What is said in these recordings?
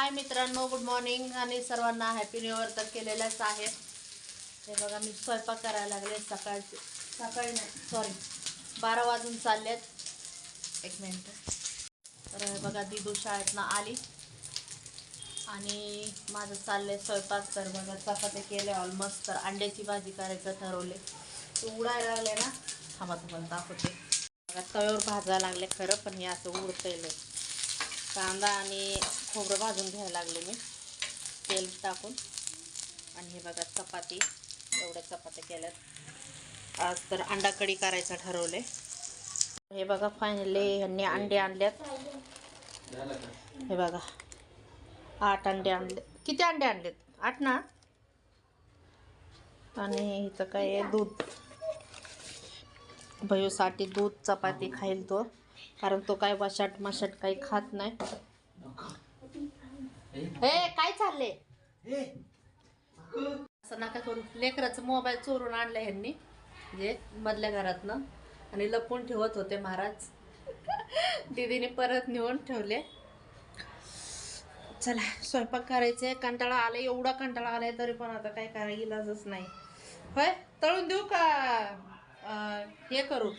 हाय मित्रांनो good morning आणि सर्वांना हॅपी न्यू इयर तर केलेलंच आहे. हे बघा मी स्वयंपाक करायला लागले सकाळचे. सकाळी नाही. सॉरी बारा वाजून चाललेत. एक मिनटं तर हे बघा दिदू शाळेतनं आली. आणि माझं चाललंय स्वयंपाक. तर बघा चपात्या केले ऑलमोस्ट तर अंड्याची भाजी करायचं ठरवले. ते उडायला लागले ना. थांबा तुम्हाला दाखवते. बघा तव्यावर भाजायला लागले खरं पण हे असं उडतंय कांदा आणि खोबरं भाजून घ्यायला लागले मी. तेल टाकून. आणि हे बघा चपाती. एवढ्या चपात्या केल्यात. आज तर अंडा कढी करायचं ठरवले हे बघा फायनली ह्यांनी अंडे आणल्यात. हे बघा आठ अंडे आणले. किती अंडे आणलेत? आठ ना? आणि हिचं काय आहे? दूध. भयोसाठी दूध चपाती खाईल तो. कारण तो काय वाशाट मशाट काही खात नाही. हे काय चालले असं नका करू. लेकराचं मोबाईल चोरून आणलं ह्यांनी. जे मधल्या घरातनं. आणि लपून ठेवत होते महाराज. दीदीने परत नेऊन ठेवले. चला स्वयंपाक करायचे कंटाळा आलाय. एवढा कंटाळा आलाय तरी पण आता काय करायला इलाजच नाही. होय? तळून देऊ का? हे करू.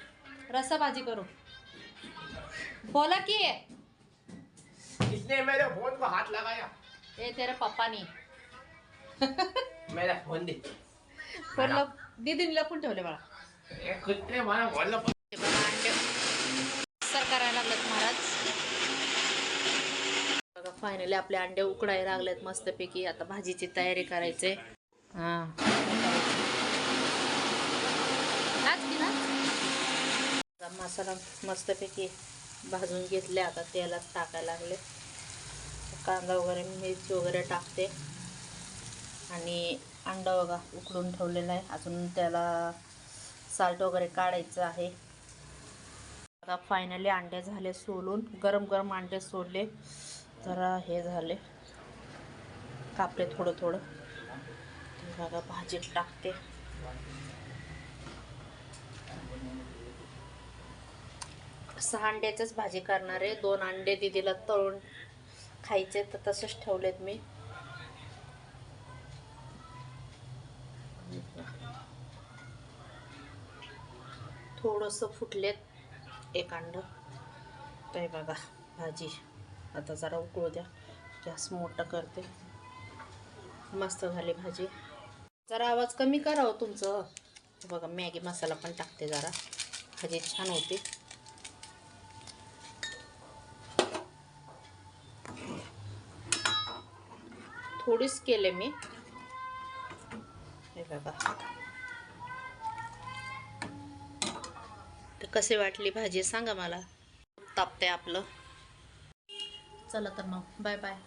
रसा भाजी करू. बोला की. किसने मेरे फोन को हाथ लगाया. ए तेरे पप्पा ने. मेरा फोन दे. लप दीदीने लपून ठेवले बाळा. ये कुत्ते मारा बोल हे बघा अंडे. सर करायला लागलेत महाराज. बघा फायनली आपले अंडे उकडायला लागलेत मस्तपैकी. आता भाजीची तयारी करायचे हा नाच की नाच. आता मसाला मस्तपैकी भाजून घेतले. आता तेलात टाकायला लागले. कांदा वगैरे मिरची वगैरे टाकते. आणि अंडा बघा उकडून ठेवलेला आहे. अजून त्याला साल्ट वगैरे काढायचं आहे. आता फायनली अंडे झाले सोलून. गरम गरम अंडे सोडले जरा हे झाले. कापले थोडं थोडं. बघा भाजीत टाकते. सहा अंड्याचीच भाजी करणार आहे. दोन अंडे दिदीला तळून खायचे तर तसेच ठेवलेत मी. थोडंसं फुटलेत एक अंड. काय बघा भाजी. आता जरा उकळू द्या. गॅस मोठा करते. मस्त झाली भाजी. जरा आवाज कमी करावं हो तुमचं. बघा मॅगी मसाला पण टाकते जरा. भाजी छान होते. थोडीच केले मी. हे बघा. तर कसे वाटली भाजी? सांगा मला. तापते आपलं. चला तर मग. Bye bye.